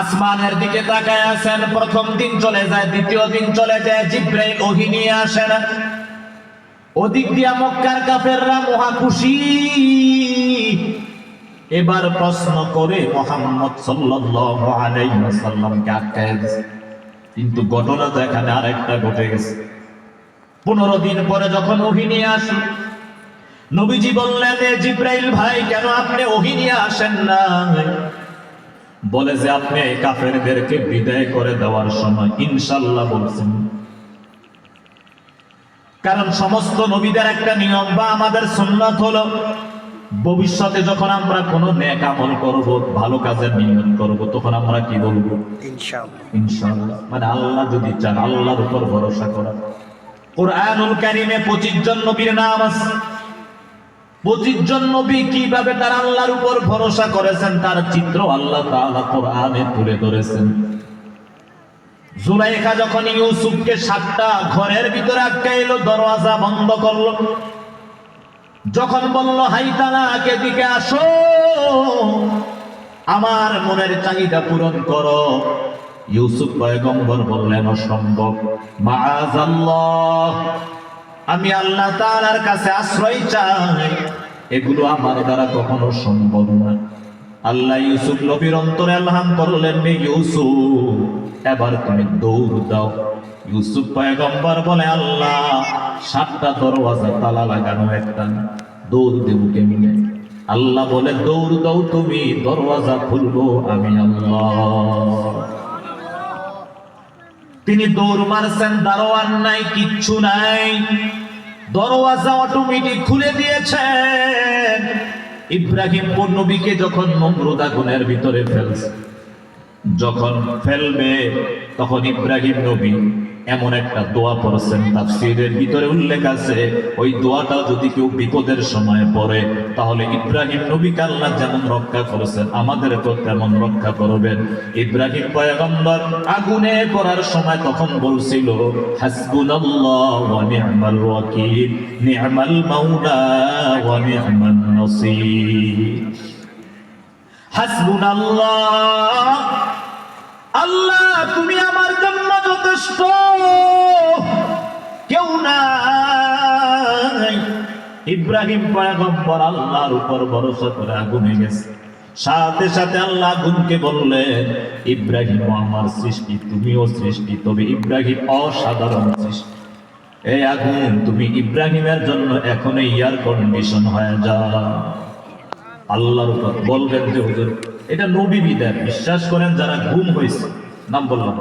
আসমানের দিকে তাকায় আছেন প্রথম দিন চলে যায়, দ্বিতীয় দিন চলে যায়, জিব্রাইল ওহি নিয়ে আসেন। ওদিক দিয়া মক্কার কাফেররা মহা খুশি। এবার প্রশ্ন করে মোহাম্মদ সাল্লাল্লাহু আলাইহি ওয়াসাল্লামকে আটকায় কিন্তু ঘটনা তো এখানে আরেকটা ঘটে গেছে। পনেরো দিন পরে যখন ওহি নিয়ে আসলো নবীজি বললেন "এ জিব্রাইল ভাই কেন আপনি ওহি নিয়ে আসেন না বলে যে আপনি এই কাফেরদেরকে বিদায় করে দেওয়ার সময় ইনশাল্লাহ বলছেন কারণ সমস্ত নবীদের একটা নিয়ম বা আমাদের সুন্নাত হলো ভবিষ্যতে যখন আমরা কোনো নেক আমল করব ভালো কাজের নিয়ম করব তখন আমরা কি বলব? ইনশাআল্লাহ ইনশাআল্লাহ মানে আল্লাহ যদি চান আল্লাহর উপর ভরসা করা। কোরআনুল কারিমে পঁচিশ জন নবীর নাম আছে। পঁচিশ জন নবী কীভাবে তার আল্লাহর উপর ভরসা করেছেন, তার চিত্র আল্লাহ তাআলা তুলে ধরেছেন। জুলাইখা যখন ইউসুফকে সাতটা ঘরের ভিতরে আটকাইলো, দরওয়াজা বন্ধ করল, যখন বলল, হাই তালাকে দিকে আসো, আমার মনের চাহিদা পূরণ করো। ইউসুফ পয়গম্বর বললেন, অসম্ভব। আমি আল্লাহ তাআলার কাছে আশ্রয় চাই। এগুলো আমার দ্বারা কখনো সম্ভব না। আল্লাহ ইউসুফ নবীর অন্তরে আল্লাহাম করলেন ইউসুফ, এবার তুমি দৌড় দাও। ইউসুফ পয়গম্বর বলে, আল্লাহ, সাতটা দরওয়াজা তালা লাগানো একটা, দৌড় দেব কেমনে? আল্লাহ বলে, দৌড় দাও তুমি, দরওয়াজা খুলবো আমি আল্লাহ। তিনি দৌড় মারছেন, দারোয়ান নাই, কিচ্ছু নাই। দরওয়াজা অটোমেটিক খুলে দিয়েছেন। ইব্রাহিম নবীকে যখন নমরুদ আগুনের ভিতরে ফেলছে, যখন ফেলবে, তখন ইব্রাহিম নবী এমন একটা দোয়া পড়েছেন তাফসীরের ভিতরে উল্লেখ আছে, ওই দোয়াটা যদি কেউ বিপদের সময় পড়ে, তাহলে ইব্রাহিম নবীকে আল্লাহ যেমন রক্ষা করেছেন আমাদেরকেও তেমন রক্ষা করবেন। ইব্রাহিম পয়গম্বর আগুনে পড়ার সময় তখন বলছিল, হাসবুনাল্লাহ ওয়া নি'মাল ওয়াকিল নি'মাল মাওলা ওয়া নি'মান নাসীর। হাসবুনাল্লাহ আল্লাহ, তুমি আমার জন্য যথেষ্ট। কেউ নাই। ইব্রাহিম পয়গম্বর আল্লাহর উপর ভরসা করে আগুনে গেছে সাথে সাথে আল্লাহ আগুনকে বললেন ইব্রাহিম আমার সৃষ্টি, তুমিও সৃষ্টি, তবে ইব্রাহিম অসাধারণ সৃষ্টি। এই আগুন তুমি ইব্রাহিমের জন্য এখন এয়ার কন্ডিশন হয়ে যা আল্লাহর উপর বলবেন যে, হুজুর, এটা নবী বিদায় বিশ্বাস করেন যারা ঘুম হয়েছে নাম বললাম।